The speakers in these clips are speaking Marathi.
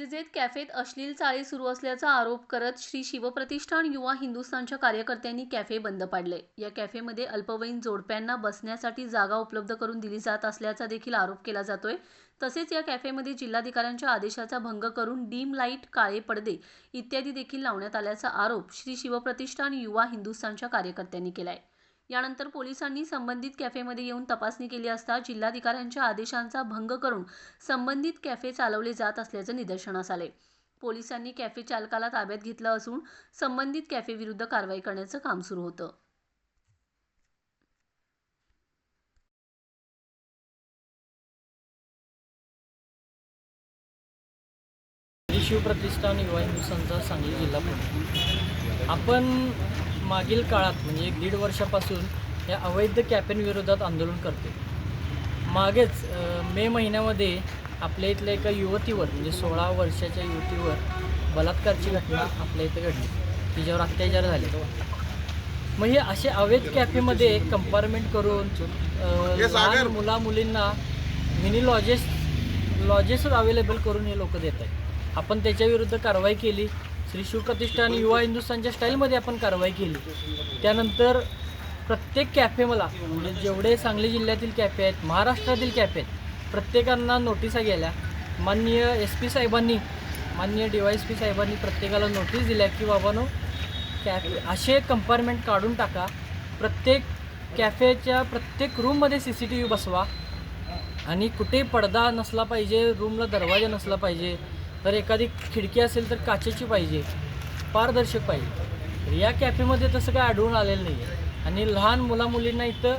मिरजेत कॅफेत अश्लील चाळी सुरू असल्याचा आरोप करत श्री शिवप्रतिष्ठान युवा हिंदुस्थानच्या कार्यकर्त्यांनी कॅफे बंद पाडले. या कॅफेमध्ये अल्पवयीन जोडप्यांना बसण्यासाठी जागा उपलब्ध करून दिली जात असल्याचा देखील आरोप केला जातोय. तसेच या कॅफेमध्ये जिल्हाधिकाऱ्यांच्या आदेशाचा भंग करून डीम लाइट काळे पडदे इत्यादी देखील लावण्यात आल्याचा आरोप श्री शिवप्रतिष्ठान युवा हिंदुस्थानच्या कार्यकर्त्यांनी केलाय. यानंतर पोलिसांनी संबंधित कॅफेमध्ये येऊन तपासणी केली असता जिल्हाधिकाऱ्यांच्या आदेशांचा भंग करून संबंधित कॅफे चालवले जात असल्याचं निदर्शनास आले. पोलिसांनी कॅफे चालकाला ताब्यात घेतलं असून संबंधित कॅफे विरुद्ध कारवाई करण्याचं काम सुरू होतं. श्री शिवप्रतिष्ठान युवा हिंदुस्थानचा सांगली जिल्हा आपण मागील काळात म्हणजे एक दीड वर्षापासून या अवैध कॅफेंविरोधात आंदोलन करते. मागेच मे महिन्यामध्ये आपल्या इथल्या एका युवतीवर म्हणजे सोळा वर्षाच्या युवतीवर बलात्कारची घटना आपल्या इथे घडली. तिच्यावर अत्याचार झाले. मग हे असे अवैध कॅफेमध्ये कंपार्टमेंट करून लहान मुला मुलींना मिनी लॉजेस लॉजेसच अवेलेबल करून हे लोक देत आहेत आपण त्याच्याविरुद्ध कारवाई केली. श्री शिवप्रतिष्ठान युवा हिंदुस्थानच्या स्टाईलमध्ये आपण कारवाई केली. त्यानंतर प्रत्येक कॅफे मला म्हणजे जेवढे सांगली जिल्ह्यातील कॅफे आहेत महाराष्ट्रातील कॅफे आहेत प्रत्येकांना नोटिसा गेल्या. माननीय एस पी साहेबांनी माननीय डी वाय एस पी साहेबांनी प्रत्येकाला नोटीस दिल्या की बाबानो कॅफे असे कंपार्टमेंट काढून टाका. प्रत्येक कॅफेच्या प्रत्येक रूममध्ये सी सी टी व्ही बसवा. आणि कुठे पडदा नसला पाहिजे रूमला दरवाजा नसला पाहिजे तर एखादी खिडकी असेल तर काचेची पाहिजे पारदर्शक पाहिजे. तर या कॅफेमध्ये तसं काय आढळून आलेलं नाही आहे आणि लहान मुलामुलींना इथं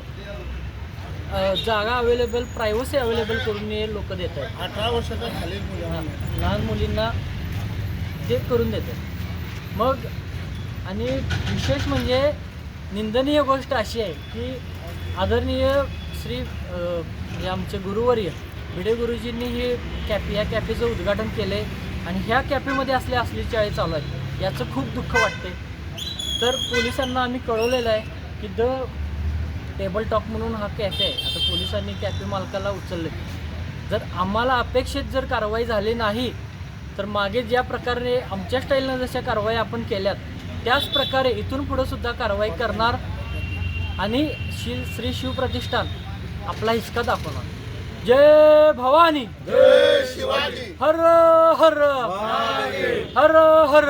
जागा अवेलेबल प्रायव्हसी अवेलेबल करून हे लोक देत आहेत. अठरा वर्षाच्या खालील मुलांना लहान मुलींना ते करून देतात मग आणि विशेष म्हणजे निंदनीय गोष्ट अशी आहे की आदरणीय श्री हे आमचे गुरुवर्य भिडे गुरुजींनी हे कॅफे या कॅफेचं उद्घाटन केलं आहे आणि ह्या कॅफेमध्ये असले असली चाळी चालू आहे याचं खूप दुःख वाटते तर पोलिसांना आम्ही कळवलेलं आहे की द टेबल टॉक म्हणून हा कॅफे आहे. आता पोलिसांनी कॅफे मालकाला उचलले जर आम्हाला अपेक्षित जर कारवाई झाली नाही तर मागे ज्या प्रकारे आमच्या स्टाईलनं जशा कारवाई आपण केल्यात त्याच प्रकारे इथून पुढं सुद्धा कारवाई करणार आणि श्री श्री शिवप्रतिष्ठान आपला हिसका दाखवणार. जय भवानी। जय शिवाजी। हर हर। हर हर।